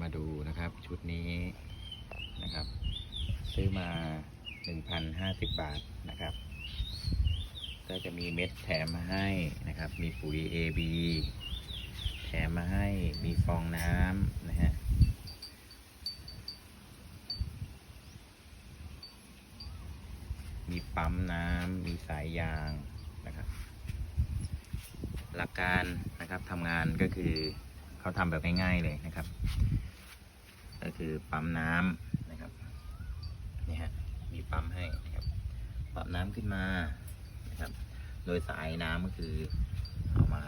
มาดูนะครับ ชุดนี้นะครับ ซื้อมา 1,050 บาทนะครับ ก็จะมีเม็ดแถมมาให้นะครับ มีปุ๋ย AB แถมมาให้มีฟองน้ำนะฮะมีปั๊มน้ำมีสายยางนะครับ หลักการนะครับทำงานก็คือ เขาทำแบบง่ายๆเลยนะครับ ก็คือปั๊มน้ำนะครับนี่ฮะมีปั๊มให้นะครับปั๊มน้ำขึ้นมานะครับ โดยสายน้ำก็คือเอามา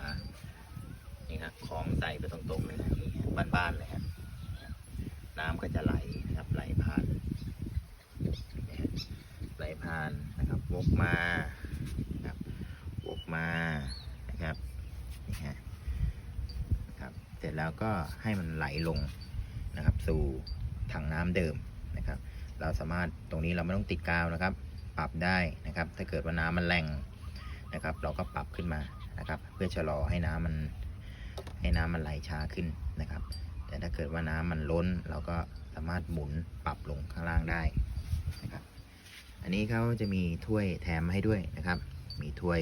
นี่ครับคล้องใส่ไปตรงๆเลยนะบ้านๆเลยฮะน้ำก็จะไหลนะครับไหลผ่านไหลผ่านนะครับวกมานะครับวกมานะครับนี่ฮะนะครับ เสร็จแล้วก็ให้มันไหลลงนะครับ สู่ถังน้ำเดิมนะครับ เราสามารถตรงนี้เราไม่ต้องติดกาวนะครับ ปรับได้นะครับ ถ้าเกิดว่าน้ำมันแรงนะครับ เราก็ปรับขึ้นมานะครับ เพื่อชะลอให้น้ำมันให้น้ำมันไหลช้าขึ้นนะครับ แต่ถ้าเกิดว่าน้ำมันล้น เราก็สามารถหมุนปรับลงข้างล่างได้นะครับ อันนี้เขาจะมีถ้วยแถมให้ด้วยนะครับ มีถ้วย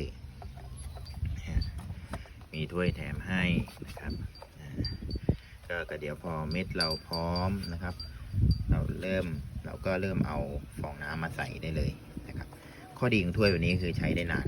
มีถ้วยแถมให้นะครับ ก็ก็เดี๋ยวพอเม็ดเราพร้อมนะครับ เราเริ่มเราก็เริ่มเอาฟองน้ำมาใส่ได้เลยนะครับ ข้อดีของถ้วยแบบนี้คือใช้ได้นาน